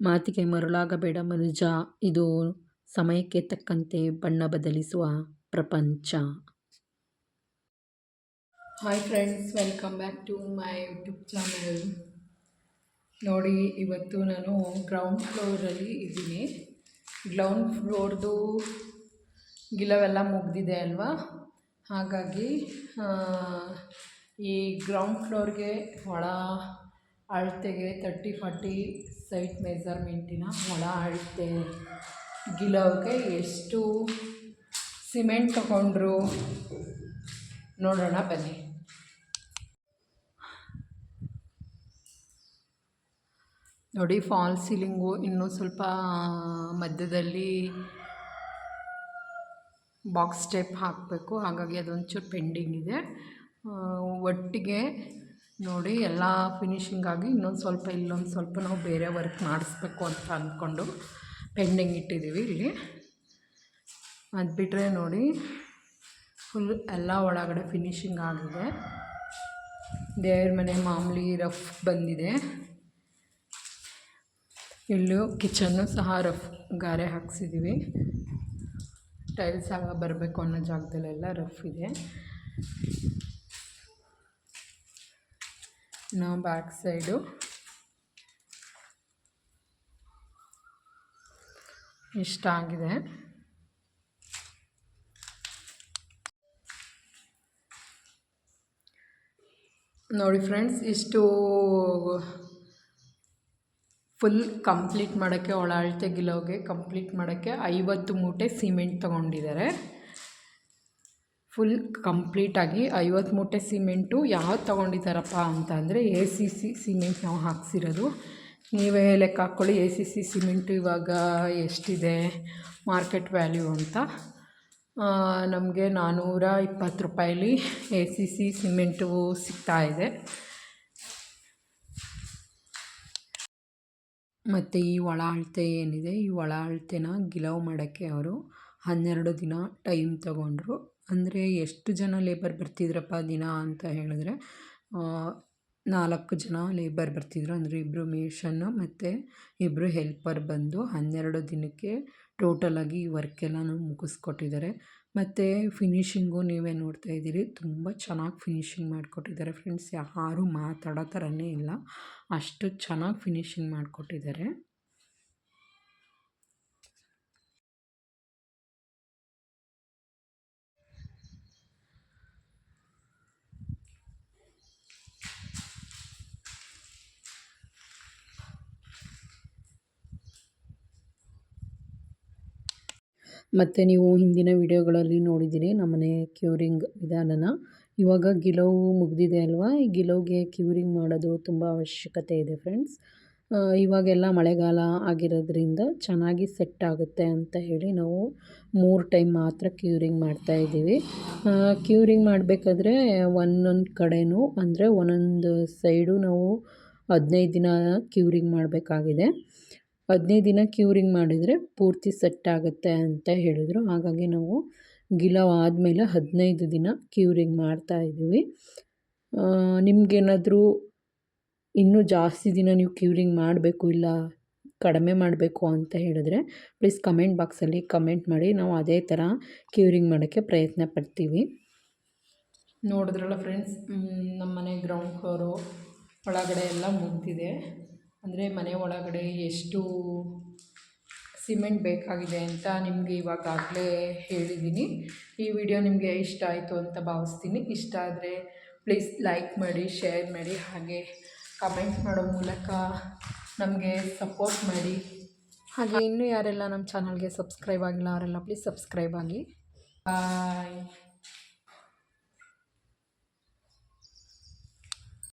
ಮಾತಿಗೆ ಮರುಳಾಗಬೇಡ ಮನುಜ, ಇದು ಸಮಯಕ್ಕೆ ತಕ್ಕಂತೆ ಬಣ್ಣ ಬದಲಿಸುವ ಪ್ರಪಂಚ. Hi friends welcome back to my YouTube channel ನೋಡಿ, ಇವತ್ತು ನಾನು ಗ್ರೌಂಡ್ ಫ್ಲೋರಲ್ಲಿ ಇದ್ದೀನಿ. ಗ್ರೌಂಡ್ ಫ್ಲೋರ್ದು ಗಿಲವೆಲ್ಲ ಮುಗ್ದಿದೆ ಅಲ್ವಾ? ಹಾಗಾಗಿ ಈ ಗ್ರೌಂಡ್ ಫ್ಲೋರ್ಗೆ ಒಳ ಅಳತೆಗೆ ತರ್ಟಿ ಫಾರ್ಟಿ ಸೈಟ್ ಮೆಸರ್ಮೆಂಟಿನ ಒಳ ಅಳತೆ. ಗಿಲವ್ಗೆ ಎಷ್ಟು ಸಿಮೆಂಟ್ ತಗೊಂಡ್ರು? ನೋಡೋಣ ಬನ್ನಿ. ನೋಡಿ, ಫಾಲ್ ಸೀಲಿಂಗು ಇನ್ನೂ ಸ್ವಲ್ಪ ಮಧ್ಯದಲ್ಲಿ ಬಾಕ್ಸ್ ಟೈಪ್ ಹಾಕಬೇಕು. ಹಾಗಾಗಿ ಅದೊಂಚೂರು ಪೆಂಡಿಂಗ್ ಇದೆ. ಒಟ್ಟಿಗೆ ನೋಡಿ, ಎಲ್ಲ ಫಿನಿಶಿಂಗ್ ಆಗಿ ಇನ್ನೊಂದು ಸ್ವಲ್ಪ, ಇಲ್ಲೊಂದು ಸ್ವಲ್ಪ ನಾವು ಬೇರೆ ವರ್ಕ್ ಮಾಡಿಸ್ಬೇಕು ಅಂತ ಅಂದ್ಕೊಂಡು ಪೆಂಡಿಂಗ್ ಇಟ್ಟಿದ್ದೀವಿ ಇಲ್ಲಿ. ಅದು ಬಿಟ್ಟರೆ ನೋಡಿ ಫುಲ್ ಎಲ್ಲ ಒಳಗಡೆ ಫಿನಿಶಿಂಗ್ ಆಗಿದೆ. ದೇವ್ರ ಮನೆ ಮಾಮೂಲಿ ರಫ್ ಬಂದಿದೆ. ಇಲ್ಲೂ ಕಿಚನ್ನು ಸಹ ರಫ್ ಗಾರೆ ಹಾಕ್ಸಿದ್ದೀವಿ ಟೈಲ್ಸ್ ಆಗ ಬರಬೇಕು ಅನ್ನೋ ಜಾಗದಲ್ಲೆಲ್ಲ ರಫ್ ಇದೆ. ಬ್ಯಾಕ್ ಸೈಡು ಇಷ್ಟ ಆಗಿದೆ ನೋಡಿ ಫ್ರೆಂಡ್ಸ್, ಇಷ್ಟು ಫುಲ್ ಕಂಪ್ಲೀಟ್ ಮಾಡೋಕ್ಕೆ ಒಳ ಅಳತೆ ಗಿಲೋಗೆ ಕಂಪ್ಲೀಟ್ ಮಾಡೋಕ್ಕೆ ಐವತ್ತು ಮೂಟೆ ಸಿಮೆಂಟ್ ತೊಗೊಂಡಿದ್ದಾರೆ. ಫುಲ್ ಕಂಪ್ಲೀಟಾಗಿ ಐವತ್ತು ಮೂಟೆ ಸಿಮೆಂಟು ಯಾವ್ದು ತೊಗೊಂಡಿದ್ದಾರಪ್ಪ ಅಂತ ಅಂದರೆ ಎ ಸಿ ಸಿ ಸಿಮೆಂಟ್ ನಾವು ಹಾಕ್ಸಿರೋದು. ನೀವೇ ಲೆಕ್ಕ ಹಾಕ್ಕೊಳ್ಳಿ, ಎ ಸಿ ಸಿ ಸಿಮೆಂಟು ಇವಾಗ ಎಷ್ಟಿದೆ, ಮಾರ್ಕೆಟ್ ವ್ಯಾಲ್ಯೂ ಅಂತ. ನಮಗೆ ನಾನ್ನೂರ ಇಪ್ಪತ್ತು ರೂಪಾಯಲ್ಲಿ ಎ ಸಿ ಸಿ ಸಿಮೆಂಟು ಸಿಗ್ತಾ ಇದೆ. ಮತ್ತು ಈ ಒಳ ಅಳತೆ ಏನಿದೆ, ಈ ಒಳ ಅಳತೆನ ಗಿಲವ್ ಮಾಡೋಕ್ಕೆ ಅವರು ಹನ್ನೆರಡು ದಿನ ಟೈಮ್ ತಗೊಂಡ್ರು. ಅಂದರೆ ಎಷ್ಟು ಜನ ಲೇಬರ್ ಬರ್ತಿದ್ರಪ್ಪ ದಿನ ಅಂತ ಹೇಳಿದ್ರೆ ನಾಲ್ಕು ಜನ ಲೇಬರ್ ಬರ್ತಿದ್ರು. ಅಂದರೆ ಇಬ್ಬರು ಮೇಷನ್ನು ಮತ್ತು ಇಬ್ಬರು ಹೆಲ್ಪರ್ ಬಂದು ಹನ್ನೆರಡು ದಿನಕ್ಕೆ ಟೋಟಲಾಗಿ ಈ ವರ್ಕೆಲ್ಲನೂ ಮುಗಿಸ್ಕೊಟ್ಟಿದ್ದಾರೆ. ಮತ್ತು ಫಿನಿಷಿಂಗು ನೀವೇ ನೋಡ್ತಾ ಇದ್ದೀರಿ. ತುಂಬ ಚೆನ್ನಾಗಿ ಫಿನಿಶಿಂಗ್ ಮಾಡಿಕೊಟ್ಟಿದ್ದಾರೆ ಫ್ರೆಂಡ್ಸ್ ಯಾರೂ ಮಾತಾಡೋ ಥರನೇ ಇಲ್ಲ. ಅಷ್ಟು ಚೆನ್ನಾಗಿ ಫಿನಿಶಿಂಗ್ ಮಾಡಿಕೊಟ್ಟಿದ್ದಾರೆ. ಮತ್ತು ನೀವು ಹಿಂದಿನ ವಿಡಿಯೋಗಳಲ್ಲಿ ನೋಡಿದ್ದೀರಿ ನಮ್ಮನೆ ಕ್ಯೂರಿಂಗ್ ವಿಧಾನನ. ಇವಾಗ ಗಿಲವು ಮುಗಿದಿದೆ ಅಲ್ವಾ? ಈ ಗಿಲೋಗೆ ಕ್ಯೂರಿಂಗ್ ಮಾಡೋದು ತುಂಬ ಅವಶ್ಯಕತೆ ಇದೆ ಫ್ರೆಂಡ್ಸ್. ಇವಾಗೆಲ್ಲ ಮಳೆಗಾಲ ಆಗಿರೋದ್ರಿಂದ ಚೆನ್ನಾಗಿ ಸೆಟ್ ಆಗುತ್ತೆ ಅಂತ ಹೇಳಿ ನಾವು ಮೂರು ಟೈಮ್ ಮಾತ್ರ ಕ್ಯೂರಿಂಗ್ ಮಾಡ್ತಾ ಇದ್ದೀವಿ. ಕ್ಯೂರಿಂಗ್ ಮಾಡಬೇಕಾದ್ರೆ ಒಂದೊಂದು ಕಡೆನೂ, ಅಂದರೆ ಒಂದೊಂದು ಸೈಡು ನಾವು ಹದಿನೈದು ದಿನ ಕ್ಯೂರಿಂಗ್ ಮಾಡಬೇಕಾಗಿದೆ. ಹದಿನೈದು ದಿನ ಕ್ಯೂರಿಂಗ್ ಮಾಡಿದರೆ ಪೂರ್ತಿ ಸೆಟ್ ಆಗುತ್ತೆ ಅಂತ ಹೇಳಿದರು. ಹಾಗಾಗಿ ನಾವು ಗಿಲವ್ ಆದಮೇಲೆ ಹದಿನೈದು ದಿನ ಕ್ಯೂರಿಂಗ್ ಮಾಡ್ತಾ ಇದ್ದೀವಿ. ನಿಮಗೇನಾದರೂ ಇನ್ನೂ ಜಾಸ್ತಿ ದಿನ ನೀವು ಕ್ಯೂರಿಂಗ್ ಮಾಡಬೇಕು ಇಲ್ಲ ಕಡಿಮೆ ಮಾಡಬೇಕು ಅಂತ ಹೇಳಿದ್ರೆ ಪ್ಲೀಸ್ ಕಮೆಂಟ್ ಬಾಕ್ಸಲ್ಲಿ ಕಮೆಂಟ್ ಮಾಡಿ. ನಾವು ಅದೇ ಥರ ಕ್ಯೂರಿಂಗ್ ಮಾಡೋಕ್ಕೆ ಪ್ರಯತ್ನ ಪಡ್ತೀವಿ. ನೋಡಿದ್ರಲ್ಲ ಫ್ರೆಂಡ್ಸ್ ನಮ್ಮ ಮನೆ ಗ್ರೌಂಡ್ ಫ್ಲೋರು ಒಳಗಡೆ ಎಲ್ಲ ಮುಗ್ದಿದೆ. ಅಂದರೆ ಮನೆ ಒಳಗಡೆ ಎಷ್ಟು ಸಿಮೆಂಟ್ ಬೇಕಾಗಿದೆ ಅಂತ ನಿಮಗೆ ಇವಾಗಾಗಲೇ ಹೇಳಿದ್ದೀನಿ. ಈ ವಿಡಿಯೋ ನಿಮಗೆ ಇಷ್ಟ ಆಯಿತು ಅಂತ ಭಾವಿಸ್ತೀನಿ. ಇಷ್ಟ ಆದರೆ ಪ್ಲೀಸ್ ಲೈಕ್ ಮಾಡಿ ಶೇರ್ ಮಾಡಿ, ಹಾಗೆ ಕಮೆಂಟ್ ಮಾಡೋ ಮೂಲಕ ನಮಗೆ ಸಪೋರ್ಟ್ ಮಾಡಿ. ಹಾಗೆ ಇನ್ನೂ ಯಾರೆಲ್ಲ ನಮ್ಮ ಚಾನಲ್ಗೆ ಸಬ್ಸ್ಕ್ರೈಬ್ ಆಗಿಲ್ಲ, ಅವರೆಲ್ಲ ಪ್ಲೀಸ್ ಸಬ್ಸ್ಕ್ರೈಬ್ ಆಗಿ. ಬಾಯ್